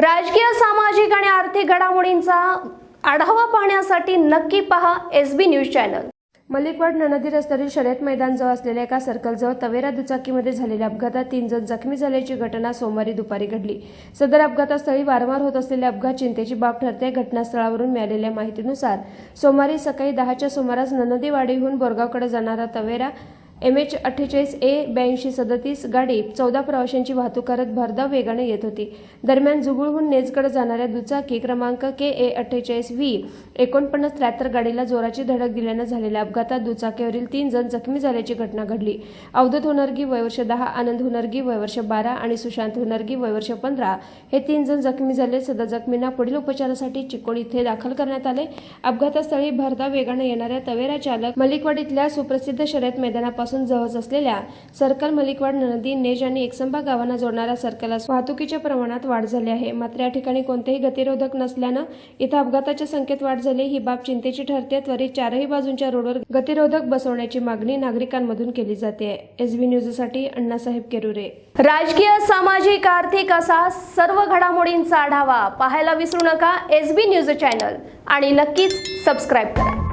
राजकीय सामाजिक आणि आर्थिक घडामोडींचा आढावा पाहण्यासाठी नक्की पहा S B news channel. Malikwad नदी रस्त्यावरील शर्यत मैदानजवळ असलेल्या एका सर्कलजवळ तवेरा दुचाकीमध्ये झालेल्या अपघातात तीन जण जखमी झाल्याची घटना सोमवारी दुपारी घडली. सदर अपघातास्थळी वारंवार होत असलेले अपघात चिंतेची बाब ठरते. घटनास्थळावरून मिळालेल्या माहितीनुसार सोमवारी सकाळी दहाच्या सुमारास ननदीवाडीहून बोरगावकडे जाणारा तवेरा एम एच अठ्ठेचाळीस ए ब्याऐंशी सदतीस गाडी चौदा प्रवाशांची वाहतूक करत भरधाव वेगाने येत होती. दरम्यान जुगुळहून नेजकडे जाणाऱ्या दुचाकी क्रमांक के ए अठ्ठेचाळीस व्ही एकोणपन्नास त्र्याहत्तर गाडीला जोराची धडक दिल्यानं झालेल्या अपघातात दुचाकीवरील तीन जण जखमी झाल्याची घटना घडली. अवधूत हुनरगी वयवर्ष दहा आनंद हुनरगी वयवर्ष बारा आणि सुशांत हुनरगी वयवर्ष पंधरा हे तीन जण जखमी झाले. सदर जखमींना पुढील उपचारासाठी चिकोड इथे दाखल करण्यात आले. अपघातास्थळी भरधाव वेगाने येणाऱ्या तवेरा चालक मलिकवाडीतल्या सुप्रसिद्ध शर्यत मैदानापासून जवळ असलेल्या सर्कल मलिकवाड नदी नेज आणि एकसंबा गावांना जोडणाऱ्या सर्कल वाहतुकीच्या प्रमाणात वाढ झाली आहे. मात्र या ठिकाणी कोणतेही गतिरोधक नसल्यानं इथं अपघाताच्या संख्येत वाढ झाली. ही बाब चिंतेची ठरते. त्वरित चारही बाजूंच्या रोडवर गतिरोधक बसवण्याची मागणी नागरिकांमधून केली जाते. एसबी न्यूजसाठी अण्णासाहेब केरुरे. राजकीय सामाजिक आर्थिक असा सर्व घडामोडींचा आढावा पाहायला विसरू नका. S B news channel. आणि नक्कीच सबस्क्राईब करा.